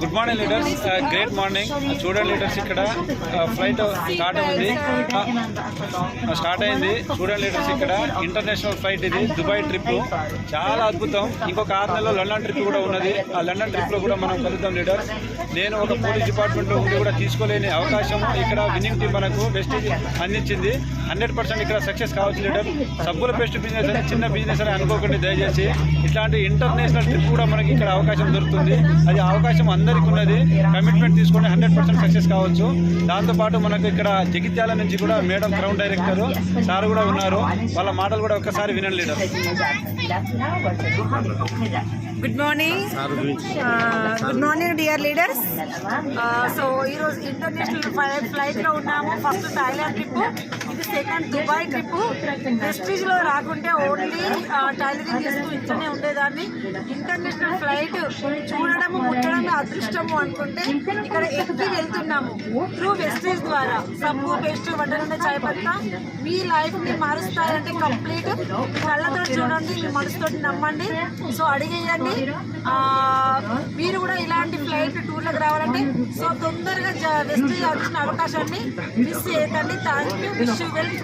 Good morning leaders great morning చూడండి leaders ఇక్కడ uh, flight start uh, అయింది. Uh, start అయింది. చూడండి లీడర్స్ ఇక్కడ ఇంటర్నేషనల్ ఫ్లైట్ ఇది దుబాయ్ ట్రిప్ చాలా అద్భుతం. ఇంకొక ఆరు నెలల్లో లండన్ ట్రిప్ కూడా ఉన్నది. ఆ లండన్ ట్రిప్లో కూడా మనం కలుద్దాం లీడర్స్ నేను ఒక పోలీస్ డిపార్ట్మెంట్లో ఉండి కూడా తీసుకోలేని అవకాశం ఇక్కడ విన్నింగ్ టీం మనకు బెస్ట్ అందించింది. హండ్రెడ్ పర్సెంట్ ఇక్కడ సక్సెస్ కావచ్చు లీడర్ సబ్బుల బెస్ట్ బిజినెస్ అని చిన్న బిజినెస్ అని అనుకోకండి దయచేసి. ఇట్లాంటి ఇంటర్నేషనల్ ట్రిప్ కూడా మనకి ఇక్కడ అవకాశం దొరుకుతుంది. అది అవకాశం అందరికీ ఉన్నది. కమిట్మెంట్ తీసుకొని హండ్రెడ్ పర్సెంట్ సక్సెస్ కావచ్చు. దాంతోపాటు మనకు ఇక్కడ జగిత్యాల నుంచి కూడా మేడం క్రౌన్ డైరెక్టర్ సార్ కూడా ఉన్నారు. వాళ్ళ మాటలు కూడా ఒక్కసారి వినండి leader good morning good morning dear leaders so ఈరోజు ఇంటర్నేషనల్ ఫ్లైట్ ఫ్లైట్లో ఉన్నాము. ఫస్ట్ థాయిలాండ్ ట్రిప్ ఇది సెకండ్ దుబాయ్ ట్రిప్ ప్రెస్టీజ్లో రాకుంటే ఓన్లీ టైలరింగ్ చేస్తూ ఇట్లనే ఉండేదాన్ని. ఇంటర్నేషనల్ ఫ్లైట్ అదృష్టము అనుకుంటే ఇక్కడ ఎక్కి వెళ్తున్నాము. త్రూ వెస్టేజ్ ద్వారా. సబ్బు పేస్ట్ వడ్డనుండే చాయ్ పత్తా. మీ లైఫ్ని మారుస్తాయంటే కంప్లీట్ కళ్ళతో చూడండి మీ మనసుతో నమ్మండి. సో అడిగేయండి. మీరు కూడా ఇలాంటి ఫ్లైట్ టూర్లకు రావాలంటే సో తొందరగా వెస్టేజ్ వచ్చిన అవకాశాన్ని మిస్ చేయకండి. Thank you wish you well